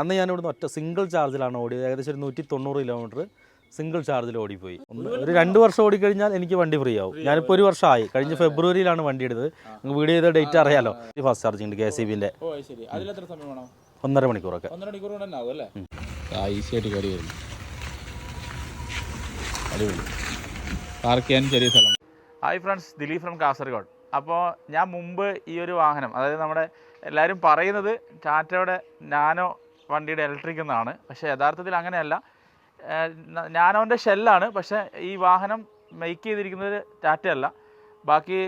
അന്ന് ഞാൻ ഇവിടുന്ന് ഒറ്റ സിംഗിൾ ചാർജിലാണ് ഓടിയത്. ഏകദേശം ഒരു നൂറ്റി തൊണ്ണൂറ് കിലോമീറ്റർ സിംഗിൾ ചാർജിൽ ഓടിപ്പോയി. ഒരു രണ്ട് വർഷം ഓടിക്കഴിഞ്ഞാൽ എനിക്ക് വണ്ടി ഫ്രീ ആവും. ഞാനിപ്പോൾ ഒരു വർഷമായി. കഴിഞ്ഞ ഫെബ്രുവരിയിലാണ് വണ്ടി എടുത്തത്. നിങ്ങൾക്ക് വീഡിയോ ചെയ്ത ഡേറ്റ് അറിയാലോ. ഫാസ്റ്റ് ചാർജിങ് ഉണ്ട് കെ സി ബിന്റെ വേണം? ഒന്നര മണിക്കൂറൊക്കെ. Hi friends Dileep from Kasaragod. അപ്പോൾ ഞാൻ മുമ്പ് ഈ ഒരു വാഹനം അതായത് നമ്മുടെ എല്ലാവരും പറയുന്നത് ടാറ്റയുടെ നാനോ വണ്ടിയുടെ ഇലക്ട്രിക് എന്നാണ് പക്ഷേ യഥാർത്ഥത്തിൽ അങ്ങനെയല്ല. നാനോന്റെ ഷെല്ലാണ് പക്ഷേ ഈ വാഹനം മേക്ക് ചെയ്തിരിക്കുന്നത് ടാറ്റയല്ല ബാക്കി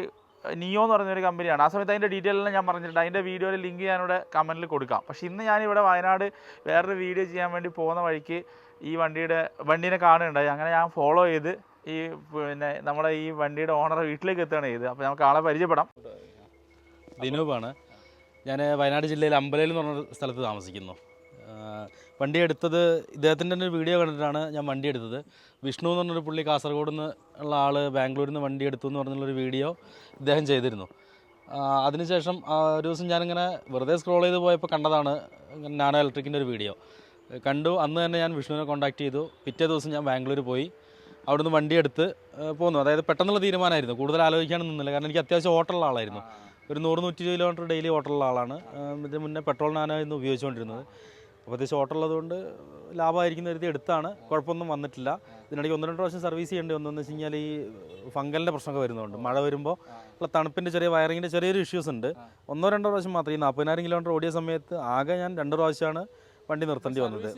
നിയോ എന്ന് പറഞ്ഞൊരു കമ്പനിയാണ് ആ സമയത്ത് അതിന്റെ ഡീറ്റെയിൽ എല്ലാം ഞാൻ പറഞ്ഞിട്ടുണ്ട്. അതിന്റെ വീഡിയോയുടെ ലിങ്ക് ഞാനിവിടെ കമന്റിൽ കൊടുക്കാം. പക്ഷേ ഇന്ന് ഞാനിവിടെ വയനാട് വേറൊരു വീഡിയോ ചെയ്യാൻ വേണ്ടി പോകുന്ന വഴിക്ക് ഈ വണ്ടിയുടെ വണ്ടീനെ കാണുകയുണ്ടായി. അങ്ങനെ ഞാൻ ഫോളോ ചെയ്ത് ഈ പിന്നെ നമ്മുടെ ഈ വണ്ടിയുടെ ഓണറെ വീട്ടിലേക്ക് എത്തുകയാണ് ചെയ്ത് അപ്പോൾ നമുക്ക് ആളെ പരിചയപ്പെടാം. ദിനൂപാണ്. ഞാൻ വയനാട് ജില്ലയിൽ അമ്പലയിൽ എന്ന് പറഞ്ഞ സ്ഥലത്ത് താമസിക്കുന്നു. വണ്ടി എടുത്തത് ഇദ്ദേഹത്തിന്റെ തന്നെ ഒരു വീഡിയോ കണ്ടിട്ടാണ് ഞാൻ വണ്ടി എടുത്തത്. വിഷ്ണു എന്ന് പറഞ്ഞൊരു പുള്ളി കാസർഗോഡ് നിന്ന് ഉള്ള ആൾ ബാംഗ്ലൂരിൽ നിന്ന് വണ്ടി എടുത്തു എന്ന് പറഞ്ഞുള്ളൊരു വീഡിയോ ഇദ്ദേഹം ചെയ്തിരുന്നു. അതിനുശേഷം ഒരു ദിവസം ഞാനിങ്ങനെ വെറുതെ സ്ക്രോൾ ചെയ്ത് പോയപ്പോൾ കണ്ടതാണ് നാനോ ഇലക്ട്രിക്കിന്റെ ഒരു വീഡിയോ കണ്ടു. അന്ന് തന്നെ ഞാൻ വിഷ്ണുവിനെ കോൺടാക്ട് ചെയ്തു. പിറ്റേ ദിവസം ഞാൻ ബാംഗ്ലൂർ പോയി. അവിടുന്ന് വണ്ടി എടുത്ത് പോന്നു. അതായത് പെട്ടെന്നുള്ള തീരുമാനമായിരുന്നു. കൂടുതൽ ആലോചിക്കാനൊന്നും നിന്നില്ല. കാരണം എനിക്ക് അത്യാവശ്യം ഓട്ടമുള്ള ആളായിരുന്നു. ഒരു നൂറ് നൂറ്റി കിലോമീറ്റർ ഡെയിലി ഓട്ടമുള്ള ആളാണ്. ഇതിന് മുന്നേ പെട്രോൾ നാനോ നാനായിരുന്നു ഉപയോഗിച്ചുകൊണ്ടിരുന്നത്. അപ്പോൾ ഇത് ഷോർട്ട് ഉള്ളതുകൊണ്ട് ലാഭമായിരിക്കുന്ന കരുതി എടുത്താണ്. കുഴപ്പമൊന്നും വന്നിട്ടില്ല. ഇതിനിടയ്ക്ക് ഒന്ന് രണ്ട് പ്രാവശ്യം സർവീസ് ചെയ്യേണ്ടി വന്നതെന്ന് വെച്ച് കഴിഞ്ഞാൽ ഈ ഫംഗലിന്റെ പ്രശ്നമൊക്കെ വരുന്നുണ്ട്. മഴ വരുമ്പോൾ ഉള്ള തണുപ്പിന്റെ ചെറിയ വയറിങ്ങിന്റെ ചെറിയൊരു ഇഷ്യൂസ് ഉണ്ട്. ഒന്നോ രണ്ടോ പ്രാവശ്യം മാത്രം ഈ നാൽപ്പതിനായിരം കിലോമീറ്റർ ഓടിയ സമയത്ത് ആകെ ഞാൻ രണ്ട് പ്രാവശ്യമാണ് വണ്ടി നിർത്തേണ്ടി വന്നത്.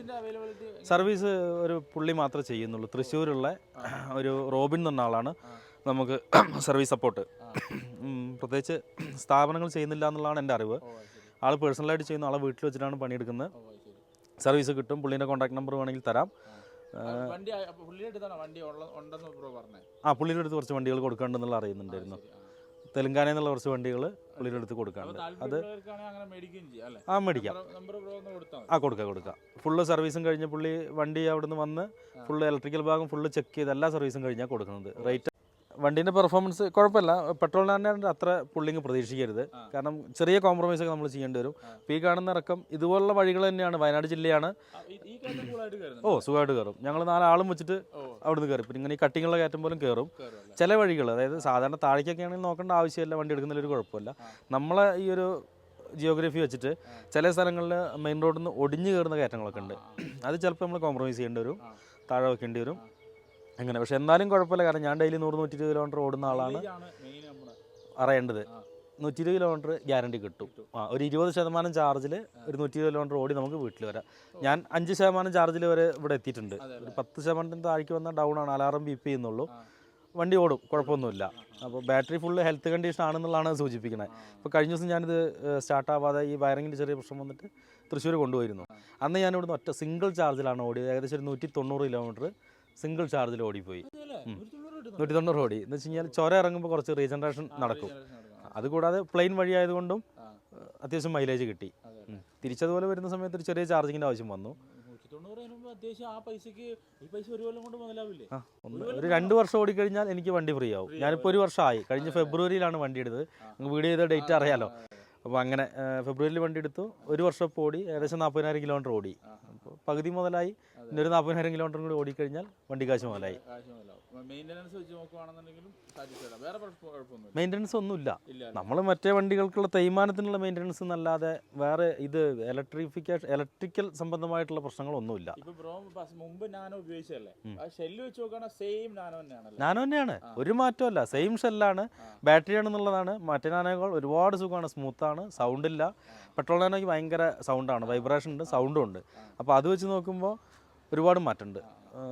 സർവീസ് ഒരു പുള്ളി മാത്രമേ ചെയ്യുന്നുള്ളൂ. തൃശ്ശൂരുള്ള ഒരു റോബിൻ എന്ന ആളാണ് നമുക്ക് സർവീസ് സപ്പോർട്ട് പ്രത്യേകിച്ച് സ്ഥാപനങ്ങൾ ചെയ്യുന്നില്ല എന്നുള്ളതാണ് എന്റെ അറിവ്. ആൾ പേഴ്സണലായിട്ട് ചെയ്യുന്ന ആളെ വീട്ടിൽ വെച്ചിട്ടാണ് പണിയെടുക്കുന്നത്. സർവീസ് കിട്ടും. പുള്ളീന്റെ കോൺടാക്ട് നമ്പർ വേണമെങ്കിൽ തരാം. ആ പുള്ളിയുടെ അടുത്ത് കുറച്ച് വണ്ടികൾ കൊടുക്കാണ്ടെന്നുള്ള അറിയുന്നുണ്ടായിരുന്നു. തെലങ്കാനയിൽ നിന്നുള്ള കുറച്ച് വണ്ടികൾ പുള്ളിയുടെ അടുത്ത് കൊടുക്കാനുണ്ട്. അത് ആ മേടിക്കാം. ആ കൊടുക്കാം കൊടുക്കാം. ഫുള്ള് സർവീസും കഴിഞ്ഞ് പുള്ളി വണ്ടി അവിടെ നിന്ന് വന്ന് ഫുള്ള് ഇലക്ട്രിക്കൽ ഭാഗം ഫുള്ള് ചെക്ക് ചെയ്ത് എല്ലാ സർവീസും കഴിഞ്ഞാൽ കൊടുക്കുന്നത്. റേറ്റ് വണ്ടീന്റെ പെർഫോമൻസ് കുഴപ്പമില്ല. പെട്രോൾ നാന്റെ അത്ര പുള്ളിങ് പ്രതീക്ഷിക്കരുത്. കാരണം ചെറിയ കോംപ്രമൈസ് ഒക്കെ നമ്മൾ ചെയ്യേണ്ടി വരും. ഇപ്പോൾ ഈ കാണുന്ന ഇറക്കം ഇതുപോലുള്ള വഴികൾ തന്നെയാണ്. വയനാട് ജില്ലയാണ്. ഓ സുഖമായിട്ട് കയറും. ഞങ്ങൾ നാലാളും വെച്ചിട്ട് അവിടുന്ന് കയറും. പിന്നെ ഇങ്ങനെ ഈ കട്ടിങ്ങുള്ള കയറ്റം പോലും കയറും. ചില വഴികൾ അതായത് സാധാരണ താഴേക്കൊക്കെ ആണെങ്കിൽ നോക്കേണ്ട ആവശ്യമില്ല. വണ്ടി എടുക്കുന്നതിൽ ഒരു കുഴപ്പമില്ല നമ്മളെ ഈ ഒരു ജിയോഗ്രഫി വെച്ചിട്ട് ചില സ്ഥലങ്ങളിൽ മെയിൻ റോഡിൽ നിന്ന് ഒടിഞ്ഞു കയറുന്ന കയറ്റങ്ങളൊക്കെ ഉണ്ട്. അത് ചിലപ്പോൾ നമ്മൾ കോംപ്രമൈസ് ചെയ്യേണ്ടി വരും. താഴെ വെക്കേണ്ടി വരും. അങ്ങനെ. പക്ഷെ എന്നാലും കുഴപ്പമില്ല. കാരണം ഞാൻ ഡെയിലി നൂറ് നൂറ്റി ഇരുപത് കിലോമീറ്റർ ഓടുന്ന ആളാണ്. അറിയേണ്ടത്. നൂറ്റി ഇരുപത് കിലോമീറ്റർ ഗ്യാരണ്ടി കിട്ടും. ആ ഒരു ഇരുപത് ശതമാനം ചാർജിൽ ഒരു നൂറ്റി ഇരുപത് കിലോമീറ്റർ ഓടി നമുക്ക് വീട്ടിൽ വരാം. ഞാൻ അഞ്ച് ശതമാനം ചാർജിൽ വരെ ഇവിടെ എത്തിയിട്ടുണ്ട്. ഒരു പത്ത് ശതമാനത്തിന് താഴേക്ക് വന്നാൽ ഡൗൺ ആണ്. അലാറം ബീപ്പ് ചെയ്യുന്നുള്ളൂ. വണ്ടി ഓടും. കുഴപ്പമൊന്നുമില്ല. അപ്പോൾ ബാറ്ററി ഫുള്ള് ഹെൽത്ത് കണ്ടീഷൻ ആണെന്നുള്ളതാണ് സൂചിപ്പിക്കുന്നത് ഇപ്പോൾ കഴിഞ്ഞ ദിവസം ഞാനിത് സ്റ്റാർട്ടാവാതെ ഈ വയറിങ്ങിന്റെ ചെറിയ പ്രശ്നം വന്നിട്ട് തൃശ്ശൂർ കൊണ്ടുപോയിരുന്നു. അന്ന് ഞാൻ ഇവിടുന്ന് ഒറ്റ സിംഗിൾ ചാർജിലാണ് ഓടിയത്. ഏകദേശം ഒരു നൂറ്റി തൊണ്ണൂറ് കിലോമീറ്റർ സിംഗിൾ ചാർജിൽ ഓടിപ്പോയി. നൂറ്റി തൊണ്ണൂറ് ഓടി. എന്ന് വെച്ച് കഴിഞ്ഞാൽ ചൊര ഇറങ്ങുമ്പോൾ കുറച്ച് റീജനറേഷൻ നടക്കും. അതുകൂടാതെ പ്ലെയിൻ വഴി ആയതുകൊണ്ടും അത്യാവശ്യം മൈലേജ് കിട്ടി. തിരിച്ചതുപോലെ വരുന്ന സമയത്ത് ഒരു ചെറിയ ചാർജിങ്ങിന്റെ ആവശ്യം വന്നു. ഒരു രണ്ട് വർഷം ഓടിക്കഴിഞ്ഞാൽ എനിക്ക് വണ്ടി ഫ്രീ ആവും ഞാനിപ്പോൾ ഒരു വർഷമായി. കഴിഞ്ഞ ഫെബ്രുവരിയിലാണ് വണ്ടി എടുത്തത്. വീഡിയോ ചെയ്ത ഡേറ്റ് അറിയാലോ. അപ്പോൾ അങ്ങനെ ഫെബ്രുവരിയിൽ വണ്ടി എടുത്തു. ഒരു വർഷം ഇപ്പോൾ ഓടി ഏകദേശം നാൽപ്പതിനായിരം കിലോമീറ്റർ ഓടി. അപ്പോൾ പകുതി മുതലായി ഇന്നൊരു നാൽപ്പതിനായിരം കിലോമീറ്റർ കൂടി ഓടിക്കഴിഞ്ഞാൽ വണ്ടി കാശ് മുതലായി. മെയിന്റനൻസ് വെച്ച് നോക്കുവാണെന്നുണ്ടെങ്കിലും സാറ്റിസ്ഫൈഡ് വേറെ കുഴപ്പം- കുഴപ്പമൊന്നുമില്ല. മെയിന്റനൻസ് ഒന്നുമില്ല. നമ്മൾ മറ്റേ വണ്ടികൾക്കുള്ള തേയ്മാനത്തിനുള്ള മെയിന്റനൻസ് എന്നല്ലാതെ വേറെ ഇത് ഇലക്ട്രിഫിക്കേഷൻ ഇലക്ട്രിക്കൽ സംബന്ധമായിട്ടുള്ള പ്രശ്നങ്ങളൊന്നുമില്ല. ബ്രോ മുമ്പ് നാനോ ഉപയോഗിച്ചല്ലേ ആ ഷെല്ല് വെച്ച് നോക്കുകയാണെങ്കിൽ സെയിം നാനോ തന്നെയാണ് നാനോ തന്നെയാണ്. ഒരു മാറ്റമല്ല സെയിം ഷെല്ലാണ് ബാറ്ററി ആണെന്നുള്ളതാണ്. മറ്റേ നാനോകൾ ഒരുപാട് സുഖമാണ്. സ്മൂത്താണ് സൗണ്ട് ഇല്ല. പെട്രോൾ നാനോയ്ക്ക് ഭയങ്കര സൗണ്ടാണ് വൈബ്രേഷൻ ഉണ്ട്. സൗണ്ടും ഉണ്ട്. അപ്പോൾ അത് വെച്ച് നോക്കുമ്പോൾ ഒരുപാട് മാറ്റമുണ്ട്.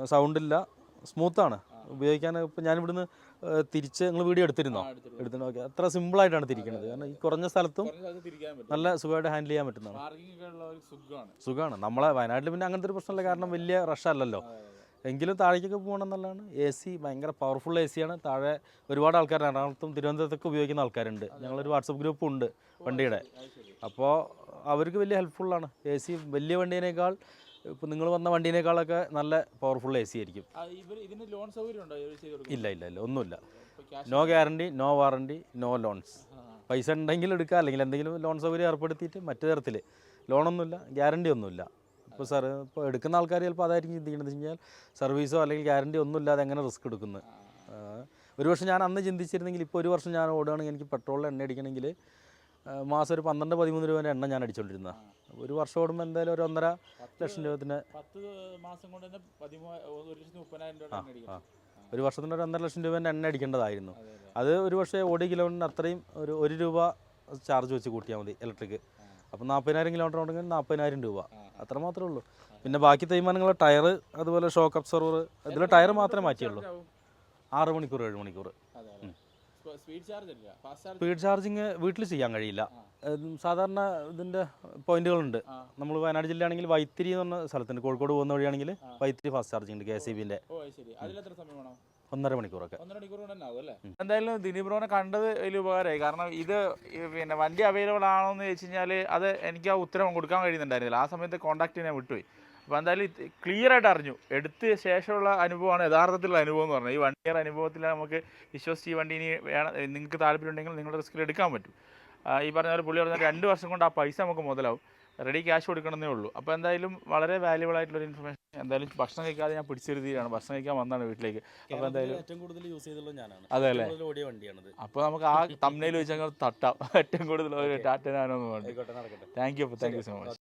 സൗണ്ട് ഇല്ല. സ്മൂത്താണ് ഉപയോഗിക്കാൻ ഇപ്പം ഞാൻ ഇവിടുന്ന് തിരിച്ച് നിങ്ങൾ വീഡിയോ എടുത്തിരുന്നോ? എടുത്തിരുന്നു. ഓക്കെ. അത്ര സിമ്പിളായിട്ടാണ് തിരിക്കുന്നത് കാരണം ഈ കുറഞ്ഞ സ്ഥലത്തും നല്ല സുഖമായിട്ട് ഹാൻഡിൽ ചെയ്യാൻ പറ്റുന്നതാണ്. സുഖമാണ്. നമ്മളെ വയനാട്ടിൽ പിന്നെ അങ്ങനത്തെ ഒരു പ്രശ്നമില്ല. കാരണം വലിയ റഷ് അല്ലല്ലോ. എങ്കിലും താഴേക്കൊക്കെ പോകണം എന്നുള്ളതാണ്. എ സി ഭയങ്കര പവർഫുൾ എ ആണ്. താഴെ ഒരുപാട് ആൾക്കാർ എറണാകുളത്തും തിരുവനന്തപുരത്തൊക്കെ ഉപയോഗിക്കുന്ന ആൾക്കാരുണ്ട്. ഞങ്ങളൊരു വാട്സപ്പ് ഗ്രൂപ്പ് ഉണ്ട് വണ്ടിയുടെ. അപ്പോൾ അവർക്ക് വലിയ ഹെൽപ്ഫുള്ളാണ് എ സി വലിയ വണ്ടീനേക്കാൾ ഇപ്പോൾ നിങ്ങൾ വന്ന വണ്ടീനേക്കാളൊക്കെ നല്ല പവർഫുൾ എ സി ആയിരിക്കും. ഇതിന് ലോൺ സൗകര്യം ഇല്ല ഇല്ല ഇല്ല ഒന്നുമില്ല. No guarantee no warranty no loans പൈസ ഉണ്ടെങ്കിൽ എടുക്കുക അല്ലെങ്കിൽ എന്തെങ്കിലും ലോൺ സൗകര്യം ഏർപ്പെടുത്തിയിട്ട് മറ്റു തരത്തിൽ. ലോണൊന്നുമില്ല ഗ്യാരണ്ടി ഒന്നുമില്ല. ഇപ്പോൾ സാർ ഇപ്പോൾ എടുക്കുന്ന ആൾക്കാർ ചിലപ്പോൾ അതായിരിക്കും ചിന്തിക്കുന്നത് വെച്ച് കഴിഞ്ഞാൽ സർവീസോ അല്ലെങ്കിൽ ഗ്യാരണ്ടി ഒന്നും ഇല്ലാതെ എങ്ങനെ റിസ്ക് എടുക്കുന്നത് ഒരു വർഷം ഞാൻ അന്ന് ചിന്തിച്ചിരുന്നെങ്കിൽ ഇപ്പോൾ ഒരു വർഷം ഞാൻ ഓടുകയാണെങ്കിൽ എനിക്ക് പെട്രോളിൽ എണ്ണ അടിക്കണമെങ്കിൽ മാസം ഒരു പന്ത്രണ്ട് പതിമൂന്ന് രൂപേന്റെ എണ്ണ ഞാൻ അടിച്ചുകൊണ്ടിരുന്ന ഒരു വർഷം ഓടുമ്പോൾ എന്തായാലും ഒരു ഒന്നര ലക്ഷം രൂപത്തിന് പത്ത് മാസം കൊണ്ട് തന്നെ രൂപ. ആ ഒരു വർഷത്തിന് ഒരു ഒന്നര ലക്ഷം രൂപേന്റെ എണ്ണ അടിക്കേണ്ടതായിരുന്നു. അതെ, ഒരു പക്ഷേ ഓടി കിലോമീറ്ററിന് അത്രയും ഒരു ഒരു രൂപ ചാർജ് വെച്ച് കൂട്ടിയാൽ മതി ഇലക്ട്രിക്. അപ്പം നാൽപ്പതിനായിരം കിലോമീറ്റർ ഉണ്ടെങ്കിൽ നാൽപ്പതിനായിരം രൂപ. അത്ര മാത്രമേ ഉള്ളൂ. പിന്നെ ബാക്കി തീരുമാനങ്ങൾ ടയർ അതുപോലെ ഷോക്ക് അബ്സർവർ ഇതിൽ ടയർ മാത്രമേ മാറ്റിയുള്ളൂ. ആറ് മണിക്കൂർ ഏഴ് മണിക്കൂർ സ്പീഡ് ചാർജ് അല്ല സ്പീഡ് ചാർജിങ് വീട്ടിൽ ചെയ്യാൻ കഴിയില്ല. സാധാരണ ഇതിന്റെ പോയിന്റുകളുണ്ട്. നമ്മൾ വയനാട് ജില്ലയാണെങ്കിൽ വൈത്തിരി എന്ന് പറഞ്ഞ സ്ഥലത്തുണ്ട്. കോഴിക്കോട് പോകുന്ന വഴിയാണെങ്കിൽ വൈത്തിരി ഫാസ്റ്റ് ചാർജിങ് ഉണ്ട് കെ സി ബിന്റെ ഓ ശരി. അതിലെത്ര സമയം വേണം? ഒന്നര മണിക്കൂറൊക്കെ. എന്തായാലും ദിലീപ് ബ്രോനെ കണ്ടത് വലിയ ഉപകാരമായി കാരണം ഇത് പിന്നെ വണ്ടി അവൈലബിൾ ആണോ എന്ന് ചോദിച്ചു കഴിഞ്ഞാൽ അത് എനിക്ക് ആ ഉത്തരം കൊടുക്കാൻ കഴിയുന്നുണ്ടായിരുന്നില്ല. ആ സമയത്ത് കോൺടാക്ട് ചെയ്യാൻ വിട്ടുപോയി. അപ്പോൾ എന്തായാലും ക്ലിയർ ആയിട്ട് അറിഞ്ഞു. എടുത്ത ശേഷമുള്ള അനുഭവമാണ് യഥാർത്ഥത്തിലുള്ള അനുഭവം എന്ന് പറഞ്ഞത്. ഈ വൺ ഇയർ അനുഭവത്തിൽ നമുക്ക് വിശ്വസിച്ച് ഈ വണ്ടി ഇനി വേണം നിങ്ങൾക്ക് താല്പര്യം ഉണ്ടെങ്കിൽ നിങ്ങളുടെ റിസ്കിൽ എടുക്കാൻ പറ്റും. ഈ പറഞ്ഞ പോലെ പുള്ളി പറഞ്ഞാൽ രണ്ട് വർഷം കൊണ്ട് ആ പൈസ നമുക്ക് മുതലാവും. റെഡി ക്യാഷ് കൊടുക്കണമെന്നേ ഉള്ളൂ. അപ്പോൾ എന്തായാലും വളരെ വാല്യുബിൾ ആയിട്ടുള്ള ഒരു ഇൻഫർമേഷൻ എന്തായാലും ഭക്ഷണം കഴിക്കാതെ ഞാൻ പിടിച്ചിരുത്തിയാണ് ഭക്ഷണം കഴിക്കാൻ വന്നാണ് വീട്ടിലേക്ക്. അപ്പോൾ എന്തായാലും ഏറ്റവും കൂടുതൽ യൂസ് ചെയ്തുള്ള ഞാനാണ്. അതെ അല്ലേ? ഓടിയ വണ്ടിയാണത്. അപ്പോൾ നമുക്ക് ആ തമ്മിൽ വെച്ച് അങ്ങ് തട്ടാം. ഏറ്റവും കൂടുതൽ ഒരു ടാറ്റനാനോ എന്ന് താങ്ക് യു അപ്പോൾ താങ്ക് യു സോ മച്ച്